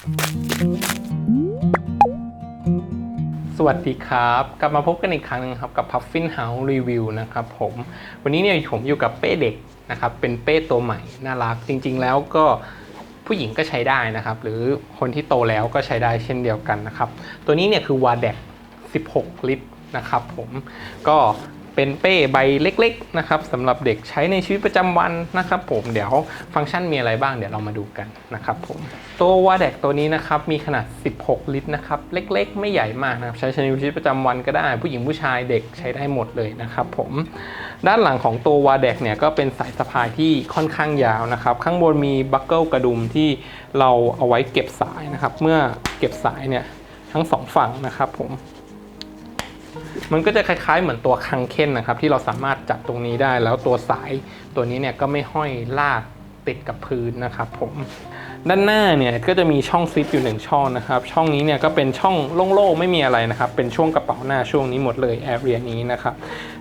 สวัสดีครับ กลับมาพบกันอีกครั้งนึงครับกับ Puffin House Review นะครับผมวันนี้เนี่ยผมอยู่กับเป้เด็กนะครับเป็นเป้ตัวใหม่น่ารักจริง ๆ แล้วก็ผู้หญิงก็ใช้ได้นะครับ หรือคนที่โตแล้วก็ใช้ได้เช่นเดียวกันนะครับ ตัวนี้เนี่ยคือ w a d e c 16 ลิตรนะครับผมก็ เป็นเป้ใบเล็กๆนะครับสำหรับเด็กใช้ในชีวิตประจำวันนะครับผมเดี๋ยวฟังก์ชันมีอะไรบ้างเดี๋ยวเรามาดูกันนะครับผมตัววาเด็กตัวนี้นะครับมีขนาด 16 ลิตรนะครับเล็กๆ ไม่ใหญ่มากนะครับใช้ในชีวิตประจำวันก็ได้ ผู้หญิงผู้ชายเด็กใช้ได้หมดเลยนะครับผมด้านหลังของตัววาเด็กเนี่ยก็เป็นสายสะพายที่ค่อนข้างยาวนะครับข้างบนมีบัคเกิลกระดุมที่เราเอาไว้เก็บสายนะครับเมื่อเก็บสายเนี่ยทั้งสองฝั่งนะครับผม มันก็จะคล้ายๆ เหมือนตัวคังเค้นนะครับ ที่เราสามารถจับตรงนี้ได้ แล้วตัวสายตัวนี้เนี่ยก็ไม่ห้อยลากติดกับพื้นนะครับผม ด้านหน้าเนี่ยก็จะมีช่องซิปอยู่หนึ่งช่องนะครับ ช่องนี้เนี่ยก็เป็นช่องโล่งๆไม่มีอะไรนะครับ เป็นช่วงกระเป๋าหน้าช่วงนี้หมดเลยแอเรียนี้นะครับ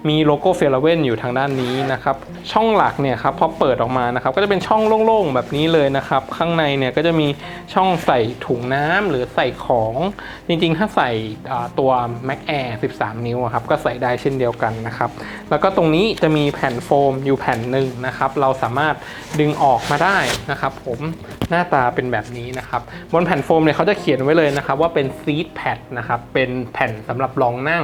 มีโลโก้เฟลเวนอยู่ทางด้านนี้นะครับ ช่องหลักเนี่ยครับพอเปิดออกมานะครับ ก็จะเป็นช่องโล่งๆแบบนี้เลยนะครับ ข้างในเนี่ยก็จะมีช่องใส่ถุงน้ำหรือใส่ของจริงๆ ถ้าใส่ตัว Mac Air 13 นิ้วครับก็ใส่ได้เช่นเดียวกันนะครับ แล้วก็ตรงนี้จะมีแผ่นโฟมอยู่แผ่นหนึ่งนะครับ เราสามารถดึงออกมาได้นะครับ ผมหน้าตาเป็นแบบนี้นะครับบนแผ่นโฟมเนี่ยเขาจะเขียนไว้เลยนะครับว่าเป็นซีทแพดนะครับเป็นแผ่นสำหรับรองนั่ง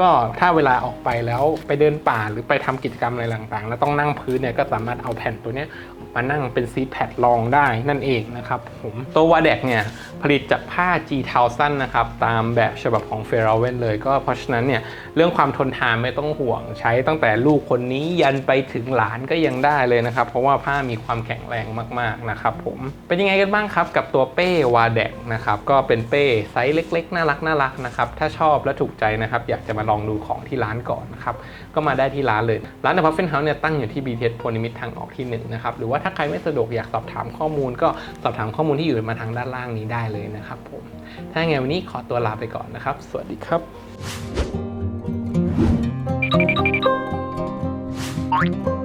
ก็ถ้าเวลาออกไปแล้วไปเดินป่าหรือไปทำกิจกรรมอะไรต่างๆ แล้วต้องนั่งพื้นเนี่ยก็สามารถเอาแผ่นตัวนี้มานั่งเป็นซีทแพดรองได้นั่นเองนะครับผมตัววาเด็กเนี่ยผลิตจากผ้า G เทาสั้นนะครับตามแบบฉบับของเฟรเวนเลย ก็เพราะฉะนั้นเนี่ยเรื่องความทนทานไม่ต้องห่วงใช้ตั้งแต่ลูกคนนี้ยันไปถึงหลานก็ยังได้เลยนะครับ เพราะว่าผ้ามีความแข็งแรงมากๆนะครับผมเป็นยังไงกันบ้างครับ กับตัวเป้วาเด็กนะครับก็เป็นเป้ไซส์เล็ก ๆ น่ารักน่ารักนะครับถ้าชอบและถูกใจนะครับอยากจะมาลองดูของที่ร้านก่อนนะครับก็มาได้ที่ร้านเลย ร้านในพัฟเฟนเฮาส์เนี่ยตั้งอยู่ที่ BTS โพนิมิตทางออกที่1นะครับหรือว่าถ้าใครไม่สะดวกอยากสอบถามข้อมูล ก็สอบถามข้อมูลที่อยู่มาทางด้านล่างนี้ได้เลยนะครับผมถ้าอย่างไงวันนี้ขอตัวลาไปก่อนนะครับ สวัสดีครับ